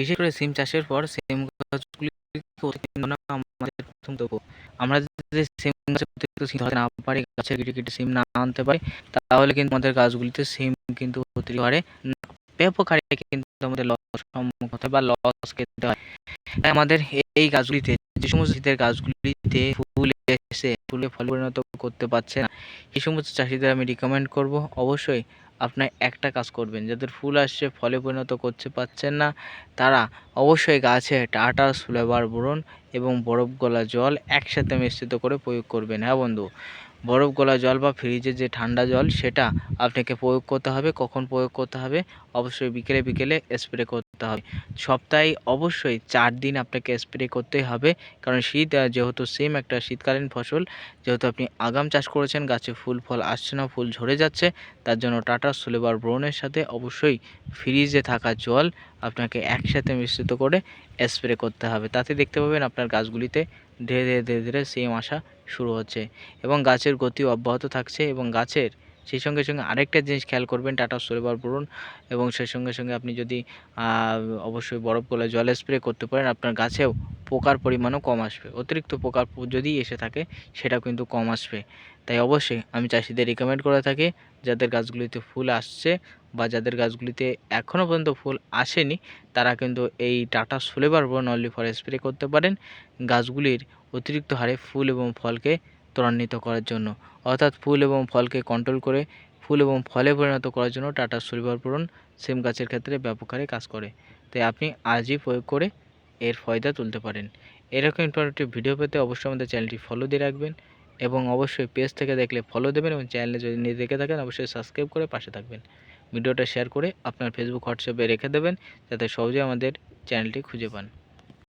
বিশেষ করে সিম চাষের পর সিম গাছগুলি আমাদের প্রথম দেবো। আমরা যদি সিম গাছে অতিরিক্ত সিম ধরতে না পারি গাছের কেটে কেটে সিম না আনতে পারি, তাহলে কিন্তু আমাদের গাছগুলিতে সিম কিন্তু অতিরিক্ত হারে ব্যাপক হারে কিন্তু আমাদের লস সম্মুখ হতে বা লস খেতে হয়। তাই আমাদের এই গাছগুলিতে, যে সমস্ত শীতের গাছগুলিতে ফুল এসে ফুলে ফলে পরিণত করতে পারছে না, এই সমস্ত চাষিদের আমি রিকমেন্ড করব। অবশ্যই আপনার একটা কাজ করবেন, যাদের ফুল আসছে, ফলে পরিণত করতে পারছেন না, তারা অবশ্যই গাছে টাটা, সুলেবার বোরন এবং বরফ গলা জল একসাথে মিশ্রিত করে প্রয়োগ করবেন। হ্যাঁ বন্ধু? বরফ গলা জল বা ফ্রিজের যে ঠান্ডা জল, সেটা আপনাকে প্রয়োগ করতে হবে। কখন প্রয়োগ করতে হবে? অবশ্যই বিকেলে বিকেলে স্প্রে করতে হবে। সপ্তাহে অবশ্যই চার দিন আপনাকে স্প্রে করতেই হবে। কারণ শীত যেহেতু সেম একটা শীতকালীন ফসল, যেহেতু আপনি আগাম চাষ করেছেন, গাছে ফুল, ফল আসছে না, ফুল ঝরে যাচ্ছে, তার জন্য টাটা সুলেবার ব্রোনের সাথে অবশ্যই ফ্রিজে থাকা জল আপনাকে একসাথে মিশ্রিত করে স্প্রে করতে হবে। তাতে দেখতে পাবেন আপনার গাছগুলিতে ধীরে ধীরে ধীরে ধীরে সেম আসা শুরু হচ্ছে। এবং গাছের গতি অব্যাহত থাকছে এবং গাছের সেই সঙ্গে সঙ্গে আরেকটা জিনিস খেয়াল করবেন, টাটা সুলেবার পড়ুন। এবং সেই সঙ্গে সঙ্গে আপনি যদি অবশ্যই বরফ গলে জল স্প্রে করতে পারেন, আপনার গাছেও পোকার পরিমাণও কম আসবে। অতিরিক্ত পোকার যদি এসে থাকে সেটা কিন্তু কম আসবে। তাই অবশ্যই আমি চাষিদের রিকমেন্ড করে থাকি, যাদের গাছগুলিতে ফুল আসছে বা যাদের গাছগুলিতে এখনও পর্যন্ত ফুল আসেনি, তারা কিন্তু এই টাটা সুলেবার বোন অনলি ফর স্প্রে করতে পারেন গাছগুলির অতিরিক্ত হারে ফুল এবং ফলকে ত্বরান্বিত করার জন্য। অর্থাৎ ফুল এবং ফলকে কন্ট্রোল করে ফুল এবং ফলে পরিণত করার জন্য টাটা সুলেবার বোরন সেম গাছের ক্ষেত্রে ব্যাপক হারে কাজ করে। তাই আপনি আজই প্রয়োগ করে এর ফয়দা তুলতে পারেন। এরকম ইনফরমেটিভ ভিডিও পেতে অবশ্যই আমাদের চ্যানেলটি ফলো দিয়ে রাখবেন এবং অবশ্যই পেজ থেকে দেখলে ফলো দেবেন এবং চ্যানেলে যদি নিয়ে দেখে থাকেন, অবশ্যই সাবস্ক্রাইব করে পাশে থাকবেন। ভিডিওটা শেয়ার করে আপনার ফেসবুক হোয়াটসঅ্যাপে রেখে দেবেন, যাতে সহজে আমাদের চ্যানেলটি খুঁজে পান।